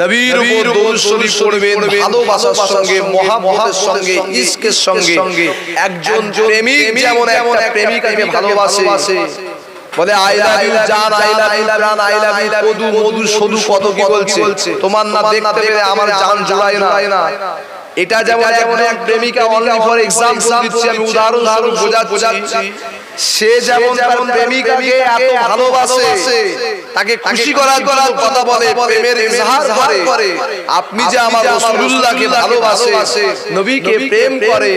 নবীর উপর দরুদ শরীফ পড়বেন ভালোবাসার সঙ্গে মহাব্বতের সঙ্গে ইশকের সঙ্গে। একজন প্রেমিক যেমন এক প্রেমিকাকে ভালোবাসে। বলে আই লাভ ইউ জান আই লাভ ইউ প্রাণ আই লাভ ইউ কদু মধু সদু কত কি বলছে? তোমার না দেখতে পেলে আমার জান জোড়ায় না। এটা যেমন যেমন এক প্রেমিকা অনলি ফর এক্সাম্পল দিচ্ছি আমি উদাহরণ স্বরূপ বোঝাচ্ছি। সে যেমন তার প্রেমিকাকে এত ভালোবাসে তাকে খুশি করার জন্য কথা বলে প্রেমের ইজহার করে। আপনি যে আমার রাসূলুল্লাহকে ভালোবাসে নবীকে প্রেম করে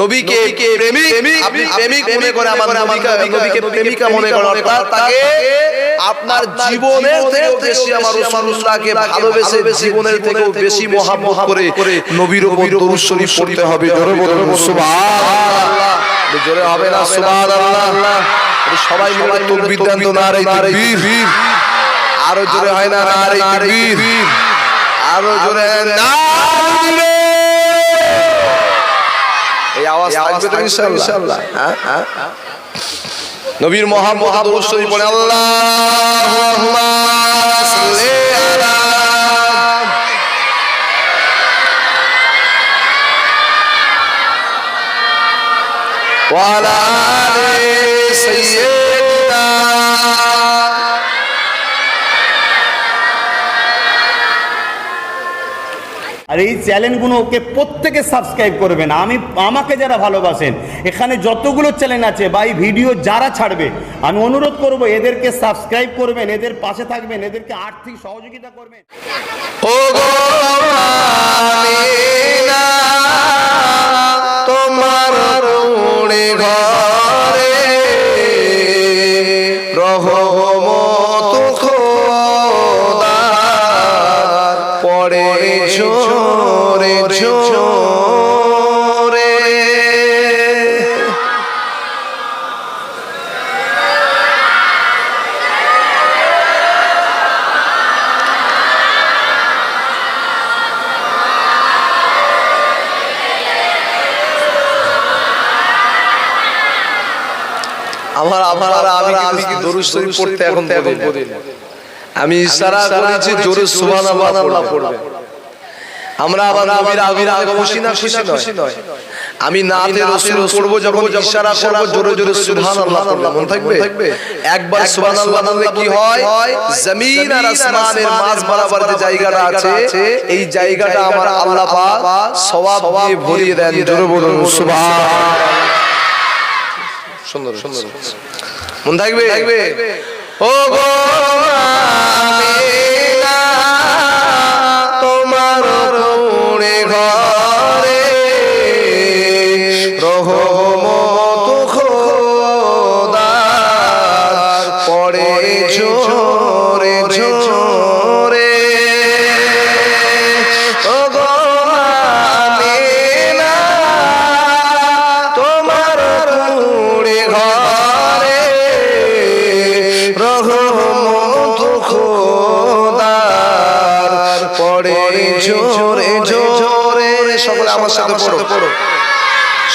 নবীকে প্রেমিক আপনি প্রেমিক মনে করে আমার নবীকে নবীকে প্রেমিকা মনে করে অর্থাৎ তাকে আপনার জীবনের থেকেও বেশি আমার রাসূলুল্লাহকে ভালোবেসে জীবনের থেকেও বেশি মহাব্বত করে নবীর উপর দরুদ শরীফ পড়তে হবে। জোরে বলুন সুবহানাল্লাহ। জোরে হবে না সুবহানাল্লাহ। সবাই মিলে তাকবীর দেন তো নারে তাকবীর। আরও জোরে হয় না নারে তাকবীর। আরও জোরে নারে এই আওয়াজ থাকবে তো ইনশাআল্লাহ হ্যাঁ হ্যাঁ। নবীর মহাব্বত দরুদ শরীফ পড়ে আল্লাহুম্মা সাল্লি আলা وعلى آل سيدنا আর এই চ্যানেলগুলোকে প্রত্যেকে সাবস্ক্রাইব করবেন আমি, আমাকে যারা ভালোবাসেন, এখানে যতগুলো চ্যানেল আছে বা এই ভিডিও যারা ছাড়বে, আমি অনুরোধ করব এদেরকে সাবস্ক্রাইব করবেন, এদের পাশে থাকবেন, এদেরকে আর্থিক সহযোগিতা করবেন। ও তোমার রহমত শরীফ পড়তে এখন বলিনি আমি ইশারা করেছি জোরে সুবহানাল্লাহ পড়বে আমরা আবার নবীর আবির খুশি না খুশি নয়। আমি নাতে রাসূল পড়ব যখন ইশারা করব জোরে জোরে সুবহানাল্লাহ পড়লাম মনে থাকবে? একবার সুবহানাল্লাহ বললে কি হয়? জমিন আর আসমানের মাঝ বরাবর যে জায়গাটা আছে এই জায়গাটা আমার আল্লাহ পাক সওয়াব দিয়ে ভরিয়ে দেন। জোরে বলুন সুবহানাল্লাহ। সুন্দর সুন্দর। মন থাকবে? থাকবে। ও গো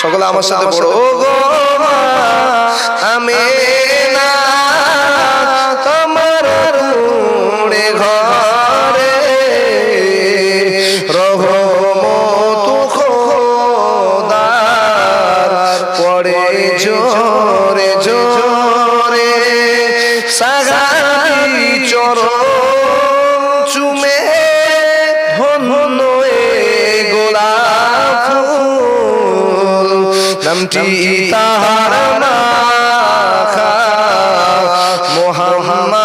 সকলে আমার সাথে বড় ও গো আমি নামটি তাহার মোহাম্মদ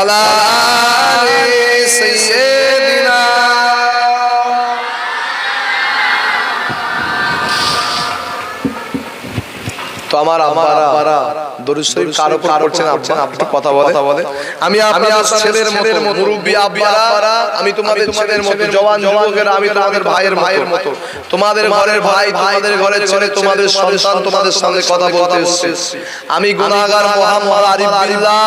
ওয়ালা দরুদ শরীফ কার উপর পড়ছেন আব্বা আপনি? কথা বলে আমি আপনার ছেলের মতো মুরব্বি আব্বারা আমি তোমাদের ছেলের মতো জওয়ান যুবকেরা আমি তোমাদের ভাইয়ের ভাইয়ের মতো। তোমাদের ঘরের ভাই তোমাদের ঘরের ছেলে তোমাদের সন্তান তোমাদের সামনে কথা বলতে এসেছি। আমি গুনাহগার মোহাম্মদ আরিফ বিল্লাহ।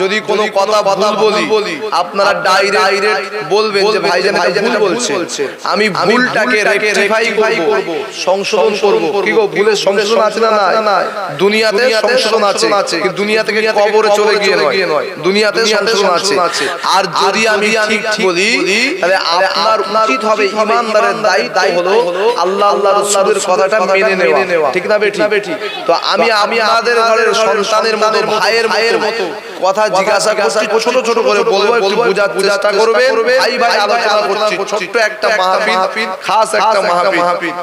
যদি কোনো কথা ভুল বলি আপনারা ডাইরেক্ট বলবেন যে ভাইজান ভাইজান ভুল বলছে। আমি ভুলটাকে রেকটিফাই করব। সংশোধন করব। কি গো ভুলের সংশোধন আছে না না দুনিয়াতে সংশোধন আছে দুনিয়া থেকে কবরে চলে গিয়ে নয়। দুনিয়াতে সংশোধন আছে। আর যদি আমি ঠিক বলি তাহলে আপনার উচিত হবে ইমানদারের দায়িত্ব হলো আল্লাহ আল্লাহ রাসূলের কথাটা মেনে নেওয়া। ঠিক না বেঠি তো আমি আমি আমাদের ঘরের সন্তানের মতো ভাইয়ের ভাইয়ের মতো কথা জিজ্ঞাসা করছি ছোট ছোট করে বলব একটু বোঝার চেষ্টা করবে ভাই ভাই আলোচনা করছি ছোট্ট একটা মাহফিল খাস একটা মাহফিল।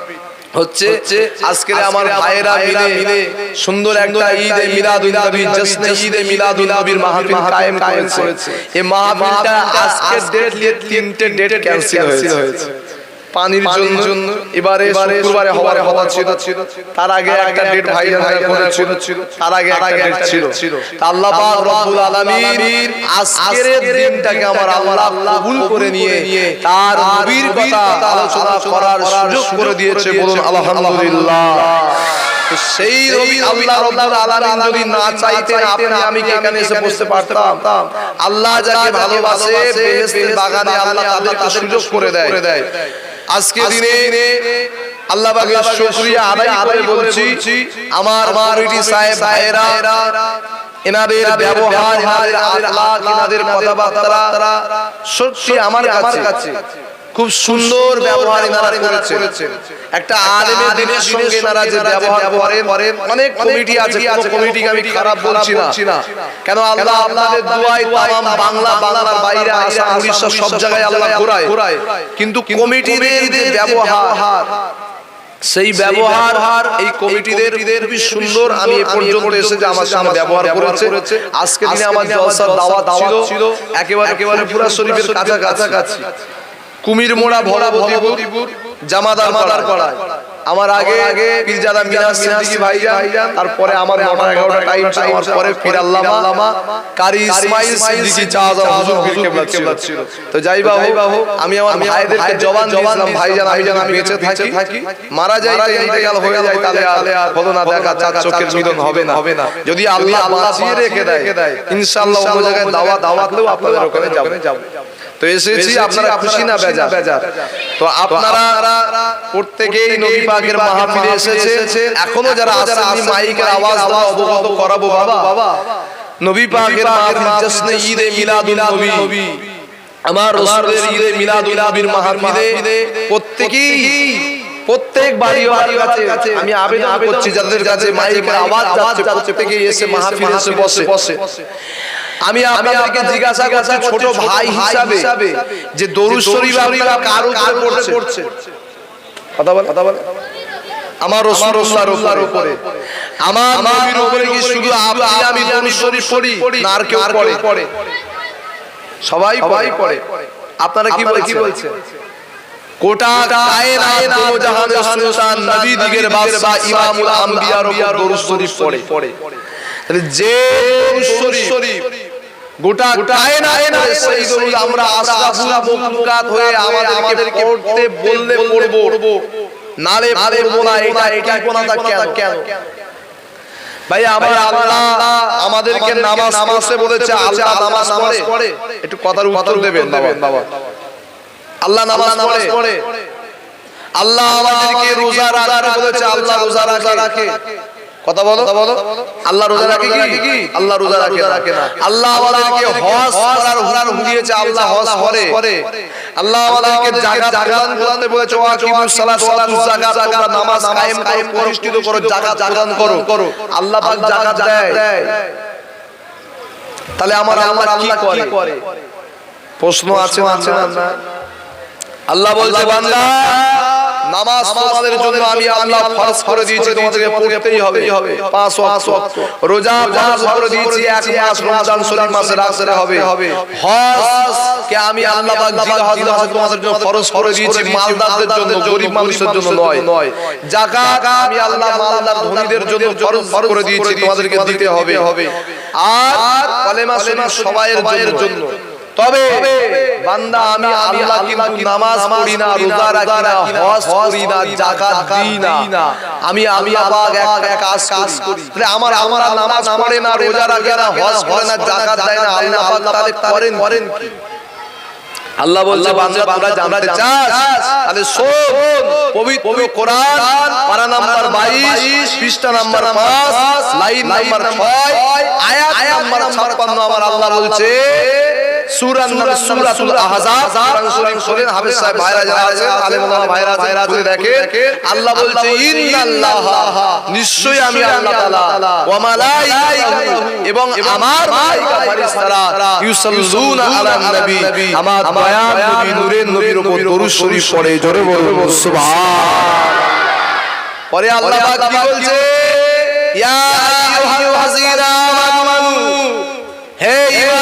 হচ্ছে আজকে আমার ভাইয়েরা মিলে সুন্দর একটা ঈদে মিলাদুল নবী জশ্নে ঈদে মিলাদুল নবীর মাহফিল কায়েম করেছে। এই মাহফিলটা আজকে ডেট দিয়ে তিনটে ডেট ক্যান্সেল হয়েছে। পানির জন্য এবারে শুক্রবারে হওয়ার হওয়া ছিল তার আগে একটা ডেট ভাই ছিল। তার আগে একটা ডেট ছিল। আল্লাহ পাক রব্বুল আলামিন আজকের দিনটাকে আমার আল্লাহ কবুল করে নিয়ে তার নবীর কথা আলোচনা করার সুযোগ করে দিয়েছে বলুন আলহামদুলিল্লাহ। সেই রবি আল্লাহ রব্বুল আলামিন যদি না চাইতেন আপনি আমি কি এখানে এসে বসতে পারতাম। আল্লাহ যাকে ভালোবাসে বেহেশতের বাগানে আল্লাহ তাদেরকে সুযোগ করে দেয় আজকে দিনে আল্লাহ পাকের শুকরিয়া আদায় করে বলছি আমার কমিটি সাহেব ভাইরা এনাদের ব্যবহার এনাদের আখলাক এনাদের কথাবার্তা সত্যি আমার কাছে। খুব সুন্দর ব্যবহার করেছেন। একটা আলেমের দিনের সঙ্গে যে ব্যবহার করেন অনেক কমিটি আছে কোন কমিটিকে আমি খারাপ বলছি না। কেন আল্লাহ আপনাদের দুয়ায় তামাম বাংলা বাংলার বাইরে আসা উড়িষ্যা সব জায়গায় আল্লাহ ঘোরায়। কিন্তু কমিটিদের যে ব্যবহার সেই ব্যবহার এই কমিটিদের খুবই সুন্দর আমি এ পর্যন্ত এসে যে আমার সামনে ব্যবহার করেছে আজকে দিনে আমার জলসার দাওয়াত ছিল একেবারে একেবারে পুরা শরীফের কাছাকাছি। কুমির মোড়া ভরা ভতিপুর জামাদার মাদার পাড়ায়। আমার আগে আগে পীরজাদা মিনাস সিদ্দিকী ভাইজান তারপরে আমার 9টা 11টা টাইম ছিল আমার পরে পীর আল্লামা কারি ইসমাইল সিদ্দিকী চাচা হুজুর কেবলা ছিল। তো যাই বাবু আমি আমার ভাইদেরকে জবান দিয়েছিলাম ভাইজান আমি যেন বেঁচে থাকি মারা যাই ইন্তেকাল হয়ে যায় তাহলে আর হলো না দেখা চার চোখের মিলন হবে না। হবে না। যদি আল্লাহ বাঁচিয়ে রেখে দেয় ইনশাআল্লাহ অন্য জায়গায় দাওয়া দাওয়াতলেও আপনাদের ওখানে যাব। তো এসেছি আপনারা খুশি না বেজার? তো আপনারা প্রত্যেকেই নবী পাকের মাহফিলে এসেছে। এখনও যারা আসেন আমি মাইকের আওয়াজ অবগত করাবো বাবা। বাবা। নবী পাকের মাহফিল জশ্নে ঈদে মিলাদুল নবী। আমার রাসূলের ঈদে মিলাদুল নবীর মাহফিলে প্রত্যেকেই প্রত্যেক বাড়ি কাছে আমি আবেদন করছি যাদের কাছে মাইকের আওয়াজ যাচ্ছে প্রত্যেকেই এসে মাহফিলে এসে বসে। বসে। আমি আপনাদেরকে জিজ্ঞাসা করছি ছোট ভাই হিসাবে যে দরুদ শরীফ আপনারা কার উপরে পড়ছে? কথা বলে কথা বলে। আমার রাসূলুল্লাহর উপরে। আমার নবীর উপরে কি শুধু আপনি আমি দরুদ শরীফ পড়ি? না আর কেউ পড়ে। সবাই সবাই পড়ে। আপনারা কি বলে কি বলছেন? কোটা কায়নাত দোনো জাহানের সুলতান নবী দিগের বাদশা ইমামুল আম্বিয়ার উপর দরুদ শরীফ পড়ে। তাহলে যে দরুদ শরীফ গোটা আমরা আশরাফুল মুখলুকাত হয়ে আমাদেরকে পড়তে বললে পড়ব নালে পড়ব না এটা এটা কোনাটা কেন? কেন? ভাই আমার আল্লাহ আমাদেরকে নামাজ পড়তে বলেছে আল্লাহ নামাজ পড়ে। একটু কথার উত্তর দেবেন বাবা। আল্লাহ নামাজ পড়ে। আল্লাহ আমাদেরকে রোজা রাখতে বলেছে আল্লাহ রোজা রাখে। কথা বলো। বলো। আল্লাহ রোজা রাখে কি? আল্লাহ রোজা রাখে না। আল্লাহ আমাদেরকে হজ করার দিয়েছে আল্লাহ হজ করে। আল্লাহ আমাদেরকে জাকাত করতে বলেছে ওয়া আকিমুস সালাত সালাতু নামাজ কায়েম করো প্রতিষ্ঠিত করো জাকাত প্রদান করো। করো। আল্লাহ পাক জাকাত দেয়। তাহলে আমার আল্লাহ কি করে? প্রশ্ন আছে আছে না আল্লাহ বলছে বান্দা নামাজ তোমাদের জন্য আমি আল্লাহ ফরজ করে দিয়েছি তোমাদেরকে পড়তেই হবে। পাঁচ ওয়াক্ত। রোজা ফরজ করে দিয়েছি এক মাস রমজান শরীফ মাসে রাখতে হবে। হজ কে আমি আল্লাহ পাক জিলহজ মাসে তোমাদের জন্য ফরজ করে দিয়েছি মালদারদের জন্য গরিব মানুষের জন্য নয়। নয়। যাকাত আমি আল্লাহ মালদার ধনীদের জন্য ফরজ করে দিয়েছি তোমাদেরকে দিতে হবে। আর কলেমা শরীফ সবাইয়ের জন্য। তবে বান্দা আমি আল্লাহ কিন্তু নামাজ পড়ি না রোজা রাখি না হজ করি না যাকাত দিই না। আমি আমি আবার একটা কাজ কাজ করি। তাহলে আমার আমার নামাজ পড়ে না রোজা রাখে না হজ করে না যাকাত দেয় না আল্লাহ পাক তাহলে করেন করেন কি? আল্লাহ বলছে বান্দা তোমরা জানতে চাস তাহলে শোন পবিত্র কোরআন পারা নাম্বার 22 পৃষ্ঠা নাম্বার 5 লাইন নাম্বার 6 আয়াত নাম্বার 56 আমার আল্লাহ বলছে। সূরা নাম সূরাতুল আহজাব। কোরআন শরীফ খোলেন হাফেজ সাহেব ভাইরা যারা আছে আলেম ওলামা ভাইরা ভাইরা আছে দেখেন। আল্লাহ বলছে ইন্নাল্লাহ নিশ্চয়ই আমি আল্লাহ তাআলা। ওয়া মালাইকাতু এবং আমার মালাইকা ফেরেশতারা ইউসাল্লুনা আলান নবী। আমার দয়ার নবী নূরের নবীর উপর দরুদ শরীফ পড়ে জোরে বলুন সুবহান। পরে আল্লাহ পাক কি বলছে? ইয়া আইয়ুহাল্লাযীনা আমানু। হে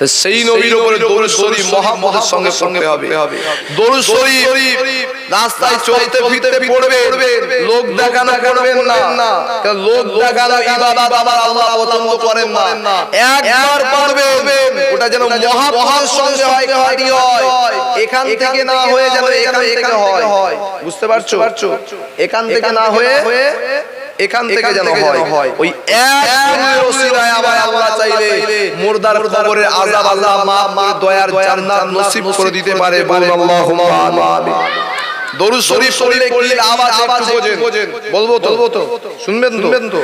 সেই নবীর উপরে দরুদ শরীফ মুহাম্মদের সঙ্গে সঙ্গে হবে। দরুদ শরীফ রাস্তায় চলতে ফিরতে পড়বে। লোক দেখানো করবেন না। কারণ লোক দেখানো ইবাদত আবার আল্লাহ পছন্দ করেন না। একবার পড়বেন। ওটা যেন মহামহান সঙ্গে হয় খাঁটি হয় এখান থেকে না হয়ে যেন এখান থেকে হয়। বুঝতে পারছ? এখান থেকে না হয়ে এখান থেকে যেন হয়। ওই এক ওসিলায় আবার আল্লাহ চাইলে মুর্দার কবরের আযাব আল্লাহ মাফ করে দয়ার জান্নাত নসিব করে দিতে পারে। বলুন আল্লাহুম্মা আমিন। দরুদ শরীফ পড়লে কি আওয়াজ একটু বোঝেন। বলব তো? শুনবেন তো?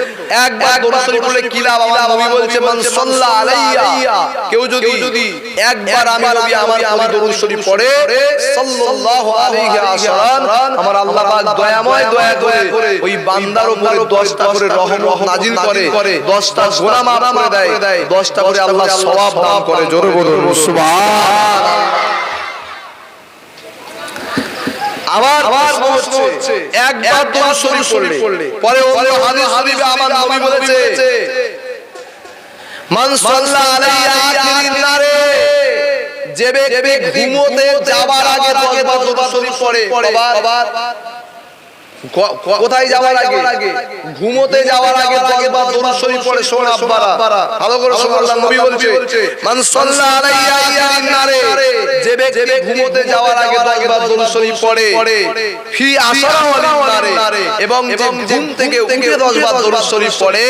একবার দরুদ শরীফ পড়লে কি লাভ? আমার নবী বলছে মান সাল্লা আলাইয়া। কেউ যদি একবার আমি নবী আমার আমার দরুদ শরীফ পড়ে সাল্লাল্লাহু আলাইহি ওয়াসাল্লাম আমার আল্লাহ পাক দয়াময় দয়া করে ওই বান্দার উপরে 10টা করে নাজিল করে 10টা গুনাহ মাফ করে দেয় 10টা করে আল্লাহ সওয়াব দান করে জোরে বলুন সুবহানাল্লাহ আবার প্রশ্ন হচ্ছে একবার দরুদ শরীফ পড়লে পরে অন্য হাদিস শরীফে আমার নবী বলেছে। মান সাল্লা আলাইয়া আখিরিন নারে যে ব্যক্তি ঘুমোতে যাবার আগে দশবার দরুদ শরীফ পড়ে আবার কোথায় যাওয়ার আগে? ঘুমোতে যাওয়ার আগে দশবার দরুদ শরীফ পড়ে শোন আব্বারা। ভালো করে শোন নবী বলছে মান সাল্লা আলাইয়া আখিরিন নারে। যে ব্যক্তি ঘুমোতে যাওয়ার আগে দশবার দরুদ শরীফ পড়ে ফি আশরা ওয়ালিন নারে। এবং যে ঘুম থেকে উঠে দশবার দরুদ শরীফ পড়ে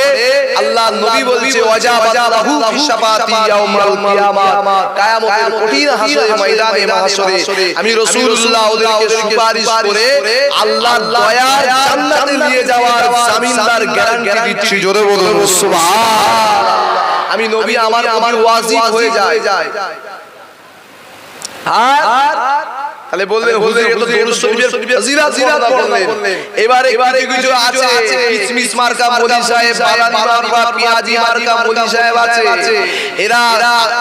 আল্লাহ নবী বলছে ওয়াজাবাত ফি শাফাতি ইয়াউমাল কিয়ামাত। কিয়ামতের কঠিন হাসরের ময়দানে মাহশরে আমি রাসূলুল্লাহ ওদেরকে সুপারিশ করে আল্লাহর দয়ার জান্নাতে নিয়ে যাওয়ার জামিনদার গ্যারান্টি দিচ্ছি জোরে বলুন সুবহানাল্লাহ। আমি নবী আমার আমার ওয়াজিব হয়ে যায়। আর? তাহলে বললে বললে এটা তো দরুদ শরীফের ফজিলত জিরাত বললেন এবার এবারে কিছু আছে কিসমিস মার্কা মোদি সাহেব বালানি মার্কা পিয়াজি মার্কা মোদি সাহেব আছে। এরা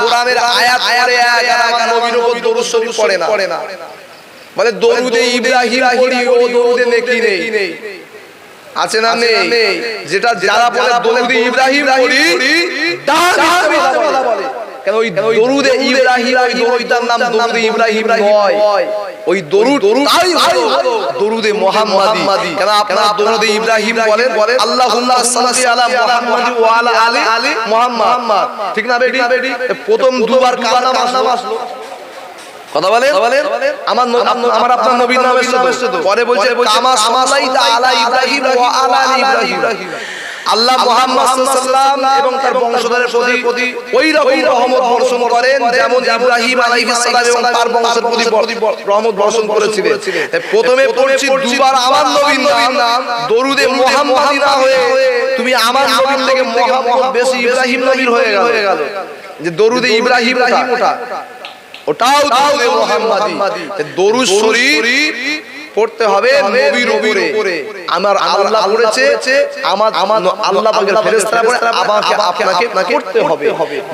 কোরআনের আয়াত পড়ে এক আমার নবীর উপর দরুদ শরীফ পড়ে না। বলে দরুদে ইব্রাহিম পড়ি ও দরুদে নেকি নেই। আছে না নেই? যেটা যারা বলে দরুদে ইব্রাহিম পড়ি বলে। কেন ওই দরুদে ইব্রাহিম ওই দরুদটার নাম দরুদে ইব্রাহিম নয়। ওই দরুদ তাই ভালো দরুদে মুহাম্মাদি। কেন আপনারা দরুদে ইব্রাহিম বলেন আল্লাহুম্মা সাল্লি আলা মুহাম্মাদি ওয়া আলা আলি মুহাম্মাদ। ঠিক না বেটি? প্রথম দুবার কার নাম আসলো? কথা বলেন? আমার আমার আপনার নবীর নাম এসেছে পরে বলছে কামা সাল্লাইতা আলা ইব্রাহিম ওয়া আলা ইব্রাহিম। আল্লাহ মুহাম্মদ সাল্লাল্লাহু এবং তার বংশধরের প্রতি ওই রকম রহমত বর্ষণ করেন যেমন ইব্রাহিম আলাইহিস সালাম এবং তার বংশের প্রতি রহমত বর্ষণ করেছিলেন। প্রথমে পড়ছি দুবার আমার নবীর নাম দরুদে মুহাম্মাদি না হয়ে তুমি আমার নবীর থেকে মুহাম্মদ বেশি ইব্রাহিম নবীর হয়ে গেল। যে দরুদে ইব্রাহিম ওটা ওটাও দরুদে মুহাম্মাদি। দরুদ শরীফ পড়তে হবে নবীর উপরে। আমার আল্লাহ পড়েছে আমার আমার আল্লাহ পাকের ফেরেশতারা পড়ে আমাকে আপনাকে পড়তে হবে।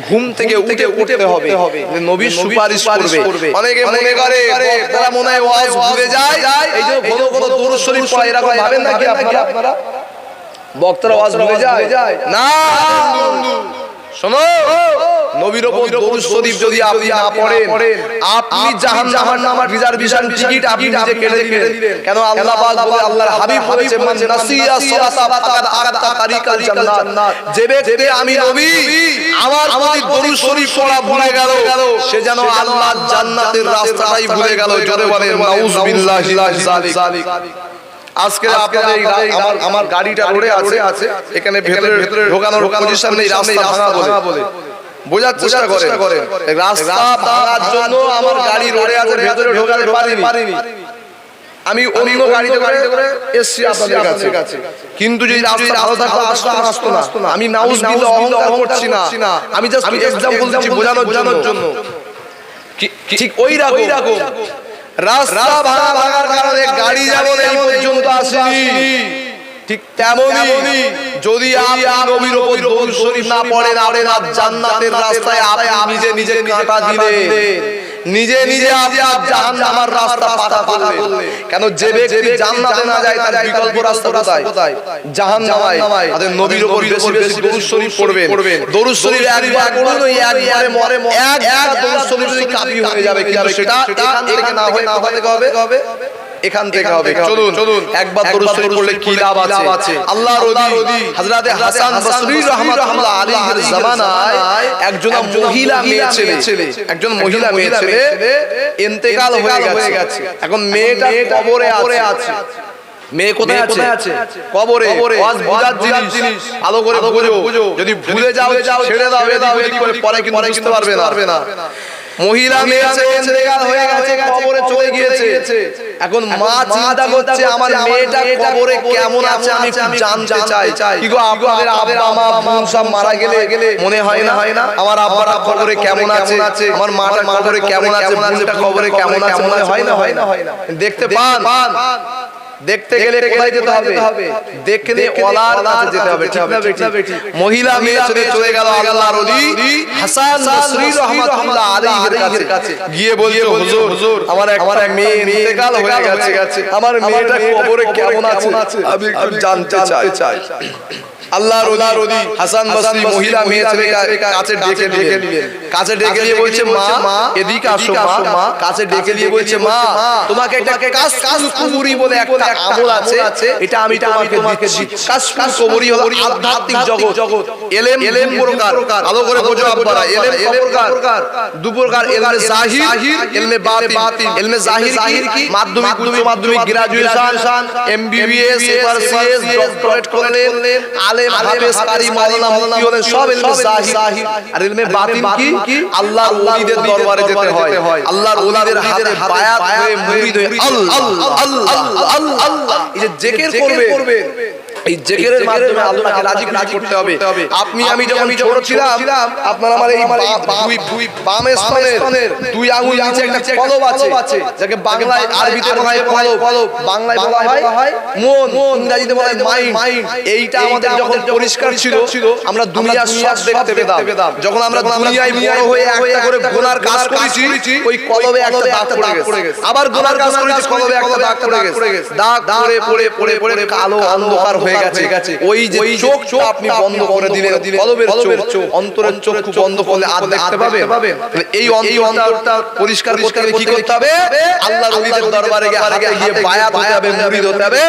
ঘুম থেকে উঠে উঠতে হবে। যে নবী সুপারিশ করবে। অনেকে মনে করে তারা মনে হয় ওয়াজ ভুলে যায়। এই যে দরুদ শরীফ পড়ে এরকম ভাবেন নাকি আপনারা? বক্তারা ওয়াজ ভুলে যায়। না। শোনো নবীর ওপর দরুদ শরীফ যদি আপনি না পড়েন আপনি জাহান্নামের রিজার্ভেশন টিকিট আপনি নিজে কেটে দিলেন কেন আল্লাহ পাক বলে আল্লাহর হাবিব বলেছে মান নাসিয়া সালাতা ফাকাদ আগাতা তারিকাল জান্নাত। যে ব্যক্তি আমি নবী আমার প্রতি দরুদ শরীফ পড়া ভুলে গেল সে যেন আল্লাহর জান্নাতের রাস্তাটাই ভুলে গেল জোরে বলেন নাউজুবিল্লাহি মিন যালিক আজকে আপনাদের আমার আমার গাড়িটা রোডে আছে আছে। এখানে ভেতরে ভেতরে ঢোকানোর পজিশন নেই রাস্তা ভাঙা বলে। বোঝার চেষ্টা করে রাস্তা ভাঙার জন্য আমার গাড়ি রোডে আছে ভেতরে ঢোকাতে পারিনি। আমি অন্য গাড়িতে গাড়িতে করে এসছি আপনাদের কাছে। কিন্তু যদি রাস্তা ভালো থাকতো আসতো আসতো না। আমি নাউজ বিল অহংকার করছি না। আমি জাস্ট এক্সাম্পল দিচ্ছি বোঝানোর জন্য। ঠিক ওই রকম। রাস্তা ভাড়া কারণে গাড়ি যেমন এই পর্যন্ত আসেনি। ঠিক তেমনই যদি নবীর উপর দরুদ শরীফ না পড়েন আর জান্নাতের রাস্তায় আপনি নিজে নিজে কাটা দিলে নিজে নিজে জাহান্নামের রাস্তা পাতা কেন যে ব্যক্তি জান্নাতে না যায় তার বিকল্প রাস্তা কোথায়? জাহান্নামায় তাদের নবীর উপর বেশি বেশি দরুদ শরীফ পড়বেন। দরুদ শরীফ একবার পড়ুন ওই একবারে মরে এক এক দরুদ শরীফ যদি কাফি হয়ে যাবে। কিন্তু সেটা এখান থেকে না হয়ে না হবে? এখান থেকে হবে চলুন চলুন। একবার দরুদ শরীফ পড়লে কি লাভ আছে? আল্লাহর ওলি হযরতে হাসান বসরি রাহমাতুল্লাহ আলাইহির জামানায় একজন মহিলা মেয়ে ছেলে। একজন মহিলা মেয়ে ছেলে ইন্তেকাল হয়ে গেছে। এখন মেয়েটা কবরে আছে। মেয়ে কোথায় আছে? কবরে। ওয়াজ বুঝার জিনিস। ভালো করে বুঝো। যদি ভুলে যাও ছেড়ে দাও পরে কিন্তু বুঝতে পারবে না। মহিলা মেয়ে ইন্তেকাল হয়ে গেছে কবরে চলে গিয়েছে। এখন মা চিন্তা করছে আমার মেয়েটা কবরে কেমন আছে আমি জানতে চাই। কি গো আপনাদের আব্বা মা বোন সব মারা গেলে গেলে মনে হয় না? হয় না? আমার আব্বাটা কবরে কেমন আছে? আমার মাটা কবরে কেমন আছে? বোনটা কবরে কেমন আছে? মনে হয় না হয় না। হয় না। দেখতে পান। দেখতে গেলে কোথায় যেতে হবে? দেখলে ওলার কাছে যেতে হবে ঠিক না বেটি মহিলা মেয়ে চলে চলে গেল আল্লাহর ওলি। হাসান বসরি রাহমাতুল্লাহ আলাইহির কাছে। গিয়ে বলছে হুজুর আমার এক আমার মেয়ে ইন্তেকাল হয়ে গেছে। আমার মেয়েটা কবরে কেমন আছে? আমি জানতে চাই। আল্লাহর ওলি হাসান বসরি মহিলা মেয়ে ছেলে কাছে ডেকে ডেকে নিলেন। কাছে ডেকে নিয়ে বলছে মা এদিকে আসো মা কাছে ডেকে নিয়ে বলছে মা তোমাকে একটা কাজ কাজ কুবুরি বলে একটা আমল আছে এটা আমি তোমাকে দিচ্ছি। কাজ কাজ কুবুরি হলো আধ্যাত্মিক জগৎ। এলেম এলেম প্রকার ভালো করে বোঝো আপনারা। এলেম প্রকার দু প্রকার এলমে জাহির এলমে বাতিন এলমে জাহির কি? মাধ্যমিক উচ্চ মাধ্যমিক গ্রাজুয়েশন এমবিবিএস এফআরসিএস ডক্টরেট করলেন আলেম হাফেজ কারি মাওলানা মুফতি হলেন সব এলমে জাহির আর এলমে বাতিন কি? আল্লাহর ওলিদের দরবারে যেতে হয়। আল্লাহর ওলিদের হাতে বায়াত হয়ে মুরিদ হয়ে আল্লাহ আল্লাহ আল্লাহ আল্লাহ এই যে জিকির করবে এই জেকেরের মাধ্যমে আল্লাহকে রাজি খুশি করতে হবে। আপনি আমি যখন ছোট ছিলাম আপনার আমার এই দুই দুই স্তনের দুই আঙুল নিচে একটা কলব আছে যাকে বাংলায় আরবিতে বলা হয় কলব। বাংলায় বলা হয় মন। ইংরেজিতে বলা হয় মাইন্ড এইটা আমাদের যখন পরিষ্কার ছিল আমরা দুনিয়ার সব দেখতে পেতাম। যখন আমরা দুনিয়ায় বড় হয়ে একটা করে গোনার কাজ করেছি ওই কলবে একটা দাগ পড়ে গেছে। আবার গোনার কাজ করেছি কলবে একটা দাগ পড়ে গেছে দাগ পড়ে পড়ে পড়ে পড়ে কালো অন্ধকার হয়ে হয়ে গেছে ওই যে চোখটা আপনি বন্ধ করে দিলেন কলবের চোখ অন্তরের চোখ বন্ধ করলে আর দেখতে তাহলে এই অন্তরটা পরিষ্কার করতে গেলে কি করতে হবে আল্লাহর ওলিদের দরবারে গিয়ে গিয়ে বায়াত হতে হবে মুরিদ হতে হবে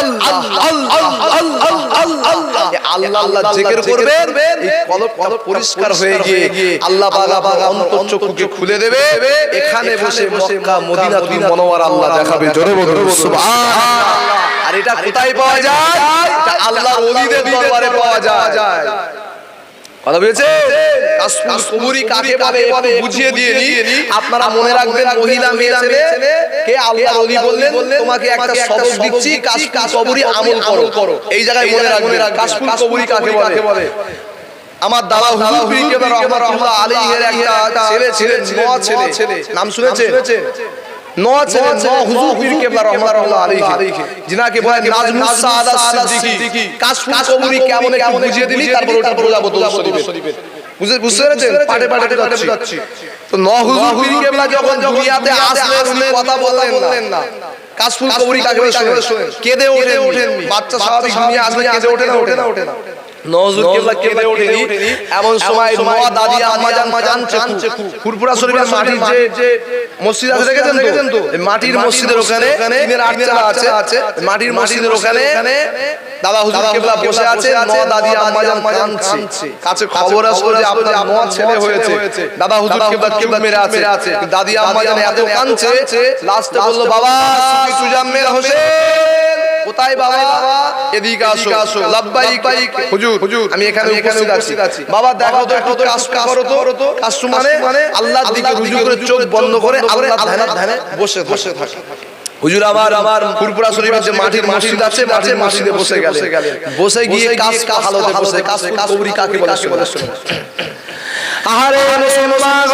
আল্লাহ আল্লাহ আল্লাহ আল্লাহ আল্লাহ আল্লাহ জিকির করবেন এই কলবটা পরিষ্কার হয়ে গিয়ে আল্লাহ বাগা বাগা অন্তর চক্ষুকে খুলে দেবে এখানে বসে মক্কা মদিনাতুল মুনাওয়ারা আল্লাহ দেখাবে জোরে বলুন সুবহানাল্লাহ আর এটা কোথায় পাওয়া যায় এটা আল্লাহর ওলিদের দরবারে পাওয়া যায় কথা বুঝেছে কাকে বলে বুঝিয়ে দিয়ে নি আপনারা মনে রাখবেন মহিলা মেয়ে ছেলে কে আল্লাহর ওলি বললেন তোমাকে একটা সবক দিচ্ছি কবুরি আমল করো এই জায়গায় মনে রাখবেন কাশফুল কবুরি কাকে বলে আমার দাদা হুজুর পীর কেবলা রহমাতুল্লাহ আলাইহির একটা ছেলে ছিলেন ছেলে নাম শুনেছেন বুঝতে পেরেছেন? পাটে পাটে বুঝাচ্ছি তো নোয়া হুজুর পীর কেবলা যখন দুনিয়াতে আসলেন কথা বললেন না। কাশফুল কবুরি কাকে শুনেন কেঁদে ওঠেন বাচ্চা স্বাভাবিক দুনিয়া আসলে কেঁদে ওঠে না ওঠে না। ওঠে না। কেঁদে ওঠেনি এমন সময় দাদি শরীফের মাটির যে মসজিদ আছে দেখেছেন তো? মাটির মসজিদের ওখানে আটচালা আছে মাটির মসজিদের ওখানে দাদা হুজুর কেবলা বসে আছে দাদি কাছে খবর আসলো যে আপনার নোয়া ছেলে হয়েছে। দাদা হুজুর কেবলা কেবলা মেরে আছে। দাদি আম্মা জান এত কাঁদছে লাস্টে বলল বাবা সুজাম মের হোসেন। কোথায় বাবা? এদিকে আসো। আসো। লাব্বাইক হুজুর হুজুর আমি এখানে উপস্থিত আছি। বাবা দেখো তো একটু কাজ করো তো। কাজ মানে আল্লাহর দিকে রুজু করে চোখ বন্ধ করে আল্লাহ ধ্যানে ধ্যানে বসে বসে থাকে। হুজুর আমার আমার ফুরপুরা শরীফের যে মাটির মসজিদ আছে মাটির মসজিদে বসে গেলেন বসে গিয়ে কাজ ভালোতে বসে কাজ কবরি কাকে বলে শুনে আহারে মুসলমান